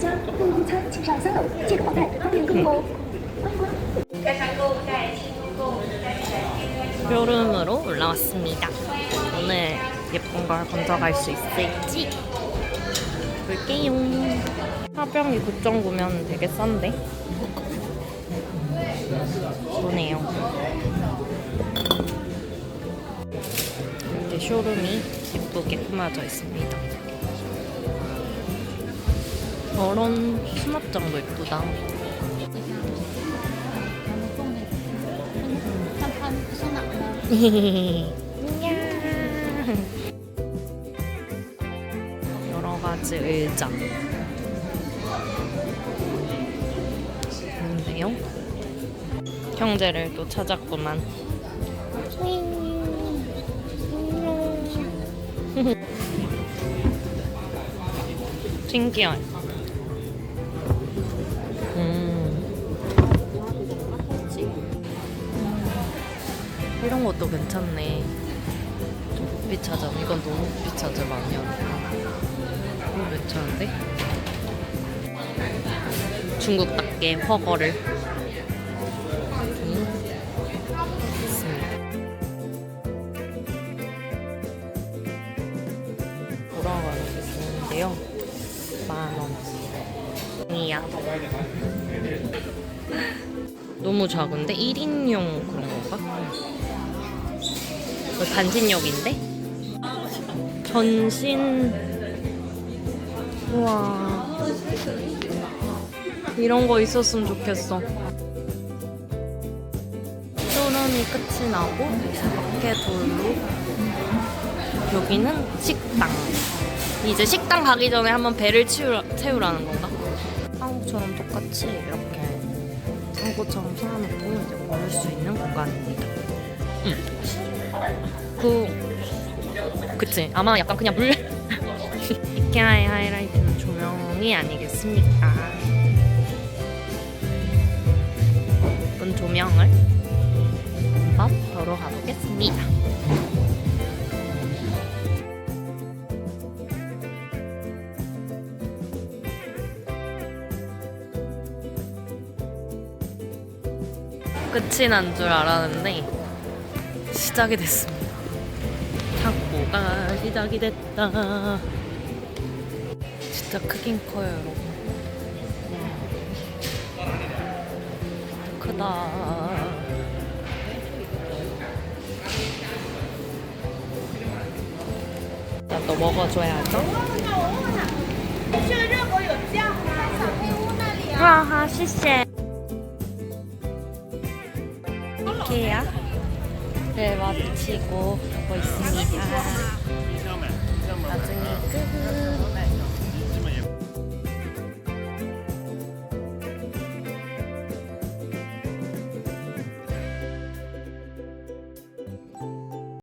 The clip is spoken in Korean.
家，购物用餐请上三楼，借个保带方便购物哦。欢迎光临。 쇼룸으로 올라왔습니다. 오늘 예쁜 걸 건져갈 수 있을지 볼게요. 화병이 9.9면 되게 싼데? 좋네요. 이렇게 쇼룸이 예쁘게 꾸며져 있습니다. 저런 수납장도 예쁘다. 안녕. 여러 가지 의자. 있는데요. 형제를 또 찾았구만. 신기해. 이런 것도 괜찮네. 좀 비차점. 이건 너무 비차점 아니야. 이거 괜찮은데? 중국답게 이렇게 있습니다. 돌아가는 주는데요. 만 원. 이야. 너무 작은데 1인용 그런 반신욕인데? 전신 우와 이런 거 있었으면 좋겠어 쇼룸이 끝이 나고 밖에 돌로 여기는 식당 이제 식당 가기 전에 한번 배를 치우라, 채우라는 건가? 한국처럼 똑같이 이렇게 창고처럼 세워놓고 이제 먹을 수 있는 공간입니다 응. 그 그치. 아마 약간 그냥 물 이케아의 하이라이트는 조명이 아니겠습니까? 예쁜 조명을 한번 보러 가보겠습니다. 끝이 난 줄 알았는데 시작이 됐습니다 아, 시작이 됐다. 진짜 크긴 커요 여러분. 음. 크다. 나또 먹어줘야죠. 하하 시세. 이케야? 네, 마주치고 있습니다.